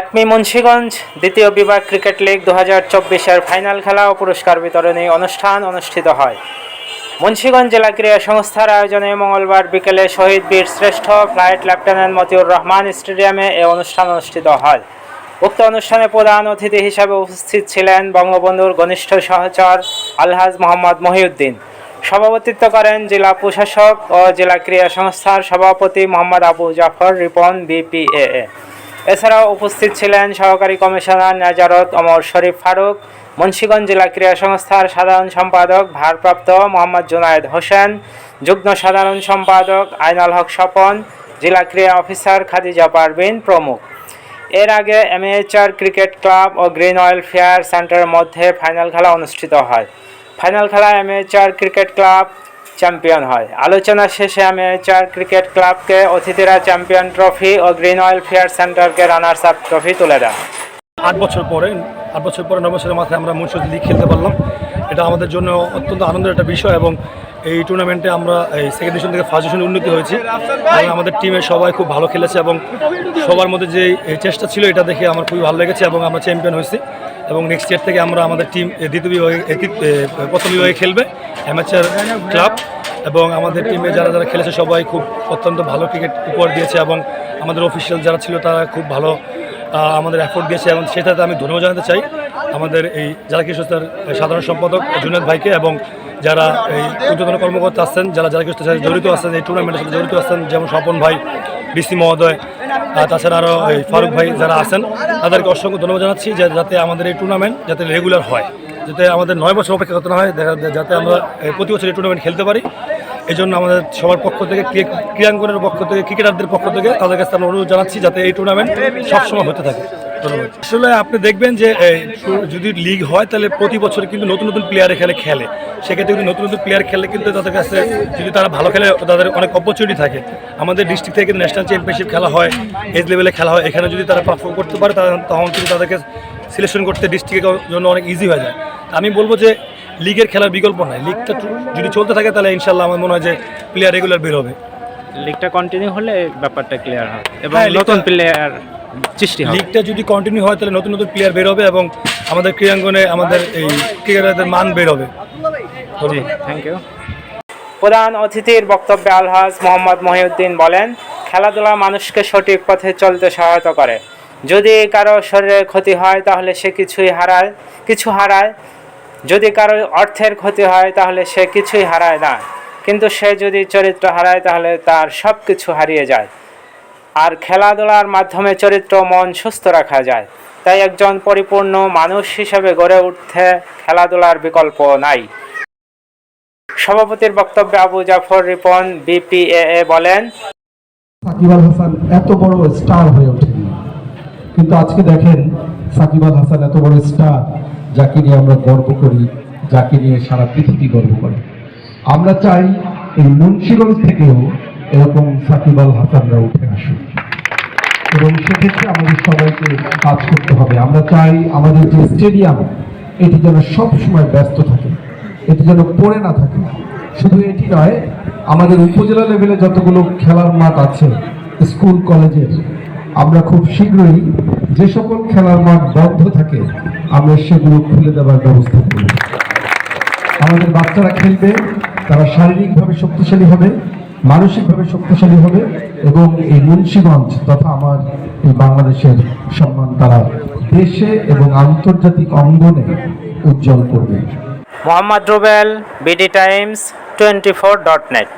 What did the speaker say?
একমি মুন্সীগঞ্জ দ্বিতীয় বিভাগ cricket league দু হাজার চব্বিশের ফাইনাল খেলা ও পুরস্কার বিতরণী অনুষ্ঠান অনুষ্ঠিত হয়। মুন্সীগঞ্জ জেলা ক্রীড়া সংস্থার আয়োজনে মঙ্গলবার বিকেলে শহীদ বীর শ্রেষ্ঠ ফ্লাইট লেফটেন্যান্ট মতিউর রহমান স্টেডিয়ামে এ অনুষ্ঠান অনুষ্ঠিত হয়। উক্ত অনুষ্ঠানে প্রধান অতিথি হিসাবে উপস্থিত ছিলেন বঙ্গবন্ধুর ঘনিষ্ঠ সহচর আলহাজ মোহাম্মদ মহিউদ্দিন। সভাপতিত্ব করেন জেলা প্রশাসক ও জেলা ক্রীড়া সংস্থার সভাপতি মোহাম্মদ আবু জাফর রিপন, বিপিএএ। এছাড়াও উপস্থিত ছিলেন সহকারী কমিশনার নাজারত অমর শরীফ ফারুক, মুন্সীগঞ্জ জেলা ক্রীড়া সংস্থার সাধারণ সম্পাদক ভারপ্রাপ্ত মোহাম্মদ জুনায়েদ হোসেন, যুগ্ম সাধারণ সম্পাদক আইনাল হক স্বপন, জেলা ক্রীড়া অফিসার খাদিজা পারভিন প্রমুখ। এর আগে এমএএচআর ক্রিকেট ক্লাব ও গ্রিন অয়েল ফেয়ার সেন্টারের মধ্যে ফাইনাল খেলা অনুষ্ঠিত হয়। ফাইনাল খেলা এমএএচআর ক্রিকেট ক্লাব চ্যাম্পিয়ন হয়। আলোচনা শেষে এমএএচআর ক্রিকেট ক্লাবকে অতিথিরা চ্যাম্পিয়ন ট্রফি ও গ্রিন অয়েল ফেয়ার সেন্টারকে রানার্স আপ ট্রফি তুলে দেয় আট বছর পরে, আট বছর পরে, নয় বছরের মাথায় আমরা মুন্সিগঞ্জ লিগ খেলতে পারলাম। এটা আমাদের জন্য অত্যন্ত আনন্দের একটা বিষয় এবং এই টুর্নামেন্টে আমরা এই সেকেন্ড ডিভিশন থেকে ফার্স্ট ডিভিশনে উন্নতি হয়েছি। এবং আমাদের টিমের সবাই খুব ভালো খেলেছে এবং সবার মধ্যে যে চেষ্টা ছিল, এটা দেখে আমার খুবই ভালো লেগেছে এবং আমরা চ্যাম্পিয়ন হয়েছি। এবং নেক্সট ইয়ার থেকে আমরা আমাদের টিম দ্বিতীয় বিভাগে প্রথম বিভাগে খেলবে অ্যামাচার ক্লাব এবং আমাদের টিমে যারা যারা খেলেছে, সবাই খুব অত্যন্ত ভালো ক্রিকেট উপহার দিয়েছে এবং আমাদের অফিসিয়াল যারা ছিল, তারা খুব ভালো আমাদের এফোর্ট দিয়েছে এবং সেটাতে আমি ধন্যবাদ জানাতে চাই আমাদের এই যারা কৃষ্ণস্থার সাধারণ সম্পাদক জুনেদ ভাইকে এবং যারা এই ঊর্ধ্বতন কর্মকর্তা আছেন, যারা যারা কৃষ্ণের সাথে জড়িত আছেন, এই টুর্নামেন্টের সাথে জড়িত আছেন, যেমন স্বপন ভাই ডিসি মহোদয় তাছাড়া আরও এই ফারুক ভাই যারা আছেন, তাদেরকে অসংখ্য ধন্যবাদ জানাচ্ছি যাতে আমাদের এই টুর্নামেন্ট যাতে রেগুলার হয়, যাতে আমাদের নয় বছর অপেক্ষা করতে না হয় যাতে আমরা প্রতি বছর এই টুর্নামেন্ট খেলতে পারি। এই জন্য আমাদের সবার পক্ষ থেকে ক্রীড়াঙ্গনের পক্ষ থেকে, ক্রিকেটারদের পক্ষ থেকে তাদের কাছে আমরা অনুরোধ জানাচ্ছি যাতে এই টুর্নামেন্ট সবসময় হতে থাকে। আসলে আপনি দেখবেন যে যদি লিগ হয় তাহলে প্রতি বছর কিন্তু নতুন নতুন প্লেয়ার এখানে খেলে সেক্ষেত্রে কিন্তু নতুন নতুন প্লেয়ার খেলে কিন্তু তাদের কাছে যদি তারা ভালো খেলে তাদের অনেক অপরচুনিটি থাকে। আমাদের ডিস্ট্রিক্ট থেকে ন্যাশনাল চ্যাম্পিয়নশিপ খেলা হয় এজ লেভেলে খেলা হয়। এখানে যদি তারা পারফর্ম করতে পারে তখন কিন্তু তাদেরকে সিলেকশন করতে ডিস্ট্রিক্টের জন্য অনেক ইজি হয়ে যায়। তা আমি বলব যে লিগের খেলার বিকল্প নাই। লিগটা যদি চলতে থাকে তাহলে ইনশাল্লাহ আমার মনে হয় যে প্লেয়ার রেগুলার বের হবে। লিগটা কন্টিনিউ হলে ব্যাপারটা ক্লিয়ার হয়। এবং হ্যাঁ, নতুন প্লেয়ার সৃষ্টি হবে। লিগটা যদি কন্টিনিউ হয় তাহলে নতুন নতুন প্লেয়ার বের হবে এবং আমাদের ক্রীড়াঙ্গনে আমাদের এই ক্রিকেটারদের মান বের হবে। জি থ্যাংক ইউ প্রধান অতিথির বক্তব্যে আলহাজ মোহাম্মদ মহিউদ্দিন বলেন খেলাধুলা মানুষকে সঠিক পথে চলতে সহায়তা করে। যদি কারও শরীরে ক্ষতি হয় তাহলে সে কিছুই হারায় কিছু হারায়। যদি কারও অর্থের ক্ষতি হয় তাহলে সে কিছুই হারায় না। কিন্তু সে যদি চরিত্র হারায় তাহলে তার সব কিছু হারিয়ে যায়। আর খেলাধুলার মাধ্যমে চরিত্র, মন সুস্থ রাখা যায়। তাই একজন পরিপূর্ণ মানুষ হিসেবে গড়ে উঠতে খেলাধুলার বিকল্প নাই। সভাপতির বক্তব্যে আবু জাফর রিপন, বিপিএএ বলেন, সাকিব হাসান এত বড় স্টার হয়ে ওঠেনি। কিন্তু আজকে দেখেন, সাকিব হাসান এত বড় স্টার, যাকে নিয়ে আমরা গর্ব করি, যাকে নিয়ে সারা পৃথিবী গর্ব করে। আমরা চাই এই মুন্সিগঞ্জ থেকেও এরকম সাকিব আল হাসানরা উঠে আসুক। এবং সেক্ষেত্রে আমাদের সবাইকে কাজ করতে হবে। আমরা চাই আমাদের যে স্টেডিয়াম, এটি যেন সব সময় ব্যস্ত থাকে, এটি যেন পড়ে না থাকে। শুধু এটি নয়, আমাদের উপজেলা লেভেলে যতগুলো খেলার মাঠ আছে, স্কুল, কলেজের, আমরা খুব শীঘ্রই যে সকল খেলার মাঠ বন্ধ থাকে, আমরা সেগুলো খুলে দেওয়ার ব্যবস্থা করব। আমাদের বাচ্চারা খেলবে, তারা শারীরিকভাবে শক্তিশালী হবে মানসিকভাবে শক্তিশালী হবে এবং এই মুন্সীগঞ্জ তথা আমার এই বাংলাদেশের সম্মান তারা দেশে এবং আন্তর্জাতিক অঙ্গনে উজ্জ্বল করবে। Mohammad Rubel BD Times twenty four dot net